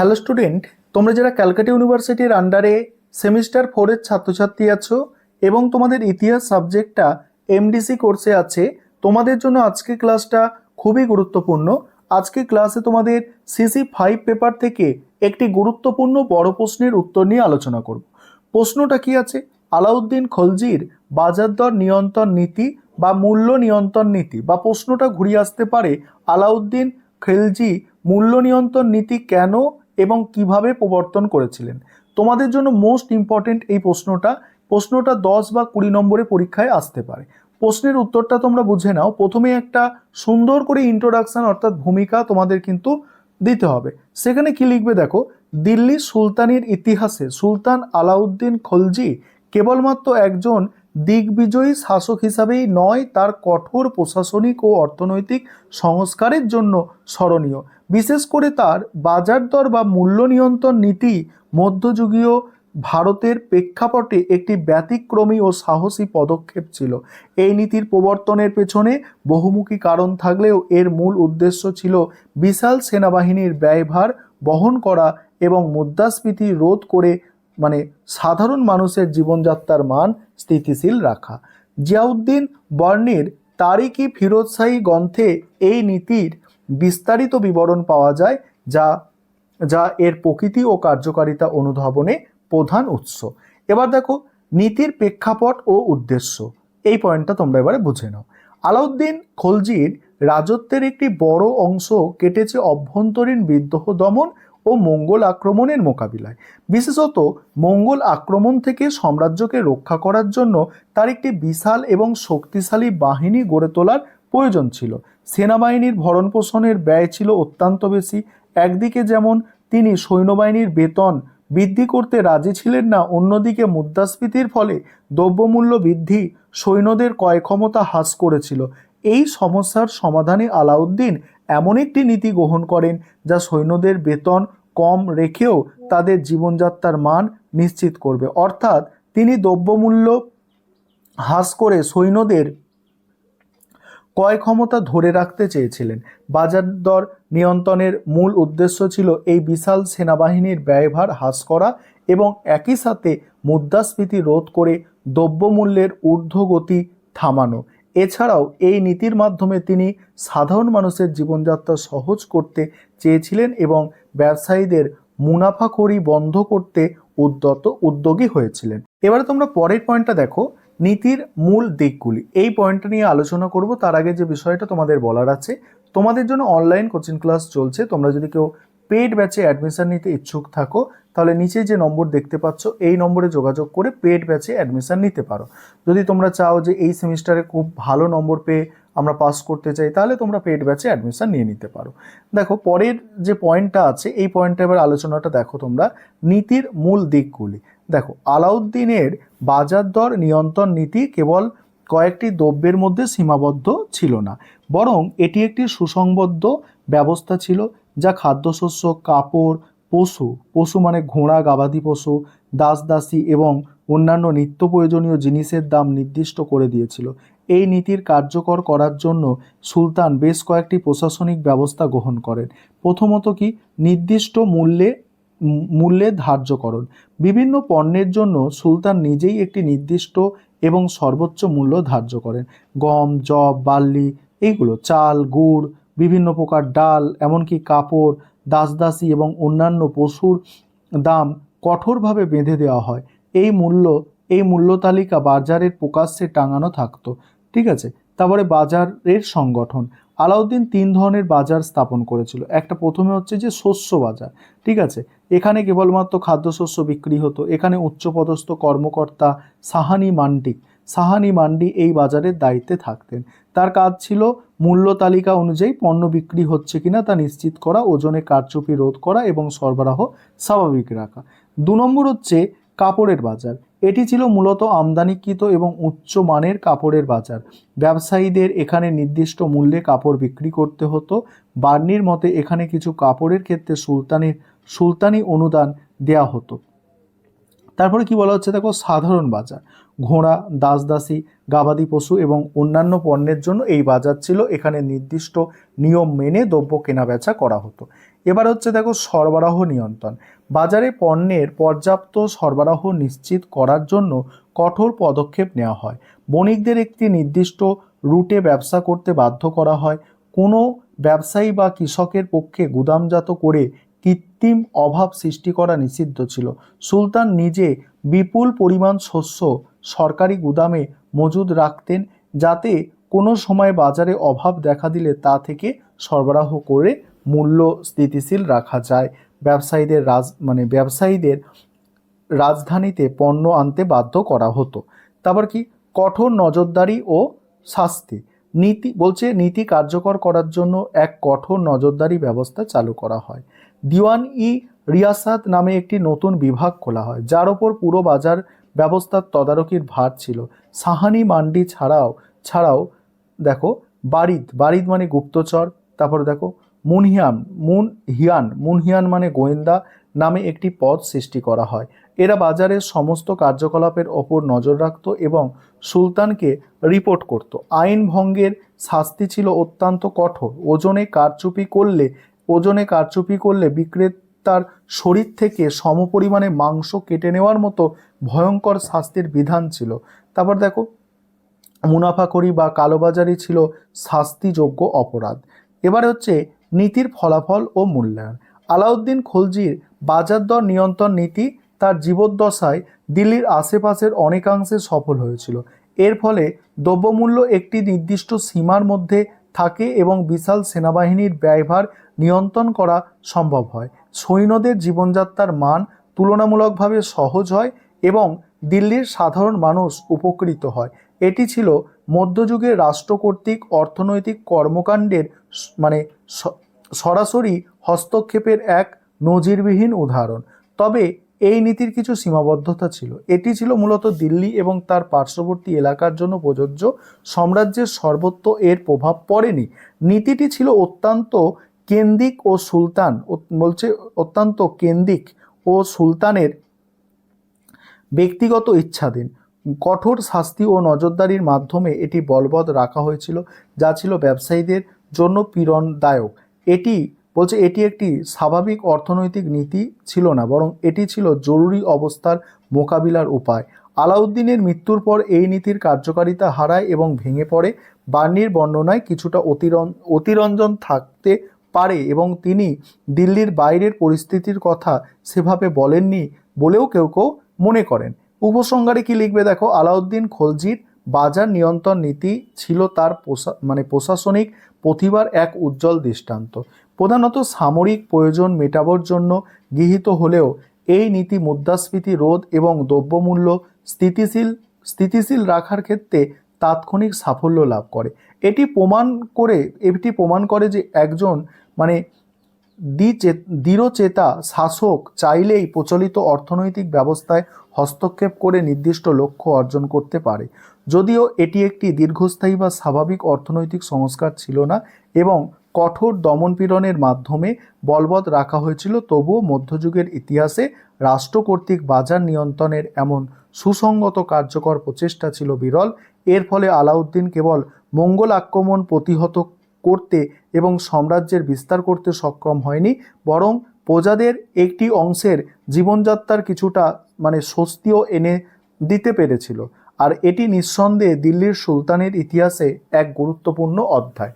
Hello student তোমরা যারা ক্যালকাটা ইউনিভার্সিটির আন্ডারে সেমিস্টার ফোরের ছাত্রছাত্রী আছো এবং তোমাদের ইতিহাস সাবজেক্টটা এমডিসি কোর্সে আছে, তোমাদের জন্য আজকে ক্লাসটা খুবই গুরুত্বপূর্ণ। আজকে ক্লাসে তোমাদের সিসি ফাইভ পেপার থেকে একটি গুরুত্বপূর্ণ বড় প্রশ্নের উত্তর নিয়ে আলোচনা করব। প্রশ্নটা কি আছে? আলাউদ্দিন খলজির বাজার দর নিয়ন্ত্রণ নীতি বা মূল্য নিয়ন্ত্রণ নীতি বা প্রশ্নটা ঘুরিয়ে আসতে পারে আলাউদ্দিন খেলজি মূল্য নিয়ন্ত্রণ নীতি কেন এবং কীভাবে প্রবর্তন করেছিলেন। তোমাদের জন্য মোস্ট ইম্পর্টেন্ট এই প্রশ্নটা প্রশ্নটা দশ বা কুড়ি নম্বরে পরীক্ষায় আসতে পারে। প্রশ্নের উত্তরটা তোমরা বুঝে নাও। প্রথমে একটা সুন্দর করে ইন্ট্রোডাকশন অর্থাৎ ভূমিকা তোমাদের কিন্তু দিতে হবে। সেখানে কি লিখবে দেখো, দিল্লি সুলতানের ইতিহাসে সুলতান আলাউদ্দিন খলজি কেবলমাত্র একজন দিগ্বিজয়ী শাসক হিসাবেই নয়, তার কঠোর প্রশাসনিক ও অর্থনৈতিক সংস্কারের জন্য স্মরণীয়। বিশেষ করে তার বাজার দর বা মূল্য নিয়ন্ত্রণ নীতি মধ্যযুগীয় ভারতের প্রেক্ষাপটে একটি ব্যতিক্রমী ও সাহসী পদক্ষেপ ছিল। এই নীতির প্রবর্তনের পেছনে বহুমুখী কারণ থাকলেও এর মূল উদ্দেশ্য ছিল বিশাল সেনাবাহিনীর ব্যয়ভার বহন করা এবং মুদ্রাস্ফীতি রোধ করে মানে সাধারণ মানুষের জীবনযাত্রার মান স্থিতিশীল রাখা। জিয়াউদ্দিন বর্ণের তারিকি ফিরোজশাহী গ্রন্থে এই নীতির বিস্তারিত বিবরণ পাওয়া যায়, যা যা এর প্রকৃতি ও কার্যকারিতা অনুধাবনে প্রধান উৎস। এবার দেখো নীতির প্রেক্ষাপট ও উদ্দেশ্য। এই পয়েন্টটা তোমরা এবারে বুঝে নাও। আলাউদ্দিন খলজির রাজত্বের একটি বড় অংশ কেটেছে অভ্যন্তরীণ বিদ্রোহ দমন ও মঙ্গল আক্রমণের মোকাবিলায়। বিশেষত মঙ্গল আক্রমণ থেকে সাম্রাজ্যকে রক্ষা করার জন্য তার একটি বিশাল এবং শক্তিশালী বাহিনী গড়ে তোলার প্রয়োজন ছিল। সেনাবাহিনীর ভরণ পোষণের ব্যয় ছিল অত্যন্ত বেশি। একদিকে যেমন তিনি সৈন্যবাহিনীর বেতন বৃদ্ধি করতে রাজি ছিলেন না, অন্যদিকে মুদ্রাস্ফীতির ফলে দ্রব্যমূল্য বৃদ্ধি সৈন্যদের ক্রয় ক্ষমতা হ্রাস করেছিল। এই সমস্যার সমাধানে আলাউদ্দিন এমন একটি নীতি গ্রহণ করেন যা সৈন্যদের বেতন কম রেখেও তাদের জীবনযাত্রার মান নিশ্চিত করবে। অর্থাৎ তিনি দ্রব্যমূল্য হ্রাস করে সৈন্যদের ক্রয় ক্ষমতা ধরে রাখতে চেয়েছিলেন। বাজার দর নিয়ন্ত্রণের মূল উদ্দেশ্য ছিল এই বিশাল সেনাবাহিনীর ব্যয়ভার হ্রাস করা এবং একই সাথে মুদ্রাস্ফীতি রোধ করে দ্রব্যমূল্যের ঊর্ধ্বগতি থামানো। এছাড়াও এই নীতির মাধ্যমে তিনি সাধারণ মানুষের জীবনযাত্রা সহজ করতে চেয়েছিলেন এবং ব্যবসায়ীদের মুনাফাখড়ি বন্ধ করতে উদ্যত, উদ্যোগী হয়েছিলেন। এবারে তোমরা পরের পয়েন্টটা দেখো, নীতির মূল দিকগুলি। এই পয়েন্টটা নিয়ে আলোচনা করব, তার আগে যে বিষয়টা তোমাদের বলার আছে, তোমাদের জন্য অনলাইন কোচিং ক্লাস চলছে, তোমরা যদি কেউ পেড ব্যাচে অ্যাডমিশন নিতে ইচ্ছুক থাকো, তাহলে নিচে যে নম্বর দেখতে পাচ্ছ, এই নম্বরে যোগাযোগ করে পেড ব্যাচে অ্যাডমিশন নিতে পারো। যদি তোমরা চাও যে এই সেমিস্টারে খুব ভালো নম্বর পেয়ে আমরা পাস করতে চাই, তাহলে তোমরা পেড ব্যাচে অ্যাডমিশন নিয়ে নিতে পারো। দেখো, পরের যে পয়েন্টটা আছে, এই পয়েন্টটা এবার আলোচনাটা দেখো তোমরা, নীতির মূল দিকগুলি। দেখো, আলাউদ্দিনের বাজার দর নিয়ন্ত্রণ নীতি কেবল কয়েকটি দ্রব্যের মধ্যে সীমাবদ্ধ ছিল না, বরং এটি একটি সুসংবদ্ধ ব্যবস্থা ছিল। যা খাদ্যশস্য, কাপড়, পশু পশু মানে ঘোড়া, গবাদি পশু, দাস, দাসী এবং অন্যান্য নিত্য প্রয়োজনীয় জিনিসের দাম নির্দিষ্ট করে দিয়েছিল। এই নীতির কার্যকর করার জন্য সুলতান বেশ কয়েকটি প্রশাসনিক ব্যবস্থা গ্রহণ করেন। প্রথমত কি? নির্দিষ্ট মূল্যে মূল্যে ধার্যকরণ। বিভিন্ন পণ্যের জন্য সুলতান নিজেই একটি নির্দিষ্ট এবং সর্বোচ্চ মূল্য ধার্য করেন। গম জব বার্লি, এইগুলো, চাল, গুড় বিভিন্ন প্রকার ডাল, এমনকি কাপড়, দাসদাসী এবং অন্যান্য পশুর দাম কঠোরভাবে বেঁধে দেওয়া হয়। এই মূল্য এই মূল্য তালিকা বাজারের প্রকাশ্যে টাঙানো থাকতো। ঠিক আছে? তারপরে বাজারের সংগঠন। আলাউদ্দিন তিন ধরনের বাজার স্থাপন করেছিল। একটা প্রথমে হচ্ছে যে শস্য বাজার। ঠিক আছে? এখানে কেবলমাত্র খাদ্যশস্য বিক্রি হতো। এখানে উচ্চপদস্থ কর্মকর্তা সাহানি মান্ডি সাহানি মান্ডি এই বাজারের দায়িত্বে থাকতেন। তার কাজ ছিল মূল্য তালিকা অনুযায়ী পণ্য বিক্রি হচ্ছে কিনা তা নিশ্চিত করা, ওজনে কারচুপি রোধ করা এবং সরবরাহ স্বাভাবিক রাখা। দু নম্বর হচ্ছে কাপড়ের বাজার। এটি ছিল মূলত আমদানিকৃত এবং উচ্চ মানের কাপড়ের বাজার। ব্যবসায়ীদের এখানে নির্দিষ্ট মূল্যে কাপড় বিক্রি করতে হতো। বার্নির মতে, এখানে কিছু কাপড়ের ক্ষেত্রে সুলতানের, সুলতানি অনুদান দেয়া হতো। তারপরে কি বলা হচ্ছে? দেখো, সাধারণ বাজার। ঘোড়া, দাসদাসী, গাবাদি পশু এবং অন্যান্য পণ্যের জন্য এই বাজার ছিল। এখানে নির্দিষ্ট নিয়ম মেনে দ্রব্য কেনাবেচা করা হতো। এবার হচ্ছে দেখো সরবরাহ নিয়ন্ত্রণ। বাজারে পণ্যের পর্যাপ্ত সরবরাহ নিশ্চিত করার জন্য কঠোর পদক্ষেপ নেওয়া হয়। বণিকদের একটি নির্দিষ্ট রুটে ব্যবসা করতে বাধ্য করা হয়। কোনো ব্যবসায়ী বা কৃষকের পক্ষে গুদামজাত করে কৃত্রিম অভাব সৃষ্টি করা নিষিদ্ধ ছিল। সুলতান নিজে বিপুল পরিমাণ শস্য সরকারি গুদামে মজুদ রাখতেন যাতে কোনো সময় বাজারে অভাব দেখা দিলে তা থেকে সরবরাহ করে মূল্য স্থিতিশীল রাখা যায়। ব্যবসায়ীদের রাজ মানে ব্যবসায়ীদের রাজধানীতে পণ্য আনতে বাধ্য করা হতো। তারপর কি? কঠোর নজরদারি ও শাস্তি। নীতি, বলছে নীতি কার্যকর করার জন্য এক কঠোর নজরদারি ব্যবস্থা চালু করা হয়। দিওয়ান ই রিয়াসাত নামে একটি নতুন বিভাগ খোলা হয়, যার ওপর পুরো বাজার ব্যবস্থার তদারকির ভার ছিল। সাহানি মান্ডি ছাড়াও ছাড়াও দেখো, বারিদ বারিদ মানে গুপ্তচর, তারপর দেখো, মুনহিয়ান মুন হিয়ান মুনহিয়ান মানে গোয়েন্দা নামে একটি পদ সৃষ্টি করা হয়। এরা বাজারের সমস্ত কার্যকলাপের ওপর নজর রাখত এবং সুলতানকে রিপোর্ট করত। আইন ভঙ্গের শাস্তি ছিল অত্যন্ত কঠোর। ওজনে কারচুপি করলে, ওজনে কারচুপি করলে বিক্রেতার শরীর থেকে সমপরিমাণে মাংস কেটে নেওয়ার মতো ভয়ঙ্কর শাস্তির বিধান ছিল। তারপর দেখো মুনাফাখড়ি বা কালোবাজারি ছিল শাস্তিযোগ্য অপরাধ। এবার হচ্ছে নীতির ফলাফল ও মূল্যায়ন। আলাউদ্দিন খলজির বাজার দর নিয়ন্ত্রণ নীতি তার জীবদ্দশায় দিল্লির আশেপাশের অনেকাংশে সফল হয়েছিল। এর ফলে দ্রব্যমূল্য একটি নির্দিষ্ট সীমার মধ্যে থাকে এবং বিশাল সেনাবাহিনীর ব্যয়ভার নিয়ন্ত্রণ করা সম্ভব হয়। সৈন্যদের জীবনযাত্রার মান তুলনামূলকভাবে সহজ হয় এবং দিল্লির সাধারণ মানুষ উপকৃত হয়। এটি ছিল মধ্যযুগের রাষ্ট্র কর্তৃক অর্থনৈতিক কর্মকাণ্ডের মানে সরাসরি হস্তক্ষেপের এক নজিরবিহীন উদাহরণ। তবে এই নীতির কিছু সীমাবদ্ধতা ছিল। এটি ছিল মূলত দিল্লি এবং তার পার্শ্ববর্তী এলাকার জন্য প্রযোজ্য। সাম্রাজ্যের সর্বত্র এর প্রভাব পড়েনি। নীতিটি ছিল অত্যন্ত কেন্দ্রিক ও সুলতান বলছে অত্যন্ত কেন্দ্রিক ও সুলতানের ব্যক্তিগত ইচ্ছাধীন। কঠোর শাস্তি ও নজরদারির মাধ্যমে এটি বলবৎ রাখা হয়েছিল, যা ছিল ব্যবসায়ীদের জন্য পীড়নদায়ক। এটি বলছে এটি একটি স্বাভাবিক অর্থনৈতিক নীতি ছিল না, বরং এটি ছিল জরুরি অবস্থার মোকাবিলার উপায়। আলাউদ্দিনের মৃত্যুর পর এই নীতির কার্যকারিতা হারায় এবং ভেঙে পড়ে। বার্নির বর্ণনায় কিছুটা অতিরঞ্জন থাকতে পারে এবং তিনি দিল্লির বাইরের পরিস্থিতির কথা সেভাবে বলেননি বলেও কেউ কেউ মনে করেন। উপসংহারে কি লিখবে দেখো, আলাউদ্দিন খলজির বাজার নিয়ন্ত্রণ নীতি ছিল তার প্রশা- মানে প্রশাসনিক প্রতিভার এক উজ্জ্বল দৃষ্টান্ত। প্রধানত সামরিক প্রয়োজন মেটাবার জন্য গৃহীত হলেও এই নীতি মুদ্রাস্ফীতি রোধ এবং দ্রব্যমূল্য স্থিতিশীল স্থিতিশীল রাখার ক্ষেত্রে তাৎক্ষণিক সাফল্য লাভ করে। এটি প্রমাণ করে, এটি প্রমাণ করে যে একজন মানে দৃঢ়চেতা শাসক চাইলেই প্রচলিত অর্থনৈতিক ব্যবস্থায় হস্তক্ষেপ করে নির্দিষ্ট লক্ষ্য অর্জন করতে পারে। যদিও এটি একটি দীর্ঘস্থায়ী বা স্বাভাবিক অর্থনৈতিক সংস্কার ছিল না এবং কঠোর দমনপীড়নের মাধ্যমে বলবৎ রাখা হয়েছিল, তবুও মধ্যযুগের ইতিহাসে রাষ্ট্র কর্তৃক বাজার নিয়ন্ত্রণের এমন সুসংগত কার্যকর প্রচেষ্টা ছিল বিরল। এর ফলে আলাউদ্দিন কেবল মঙ্গল আক্রমণ প্রতিহত করতে এবং সাম্রাজ্যের বিস্তার করতে সক্ষম হয়নি, বরং প্রজাদের একটি অংশের জীবনযাত্রার কিছুটা মানে স্বস্তিও এনে দিতে পেরেছিল। আর এটি নিঃসন্দেহে দিল্লির সুলতানের ইতিহাসে এক গুরুত্বপূর্ণ অধ্যায়।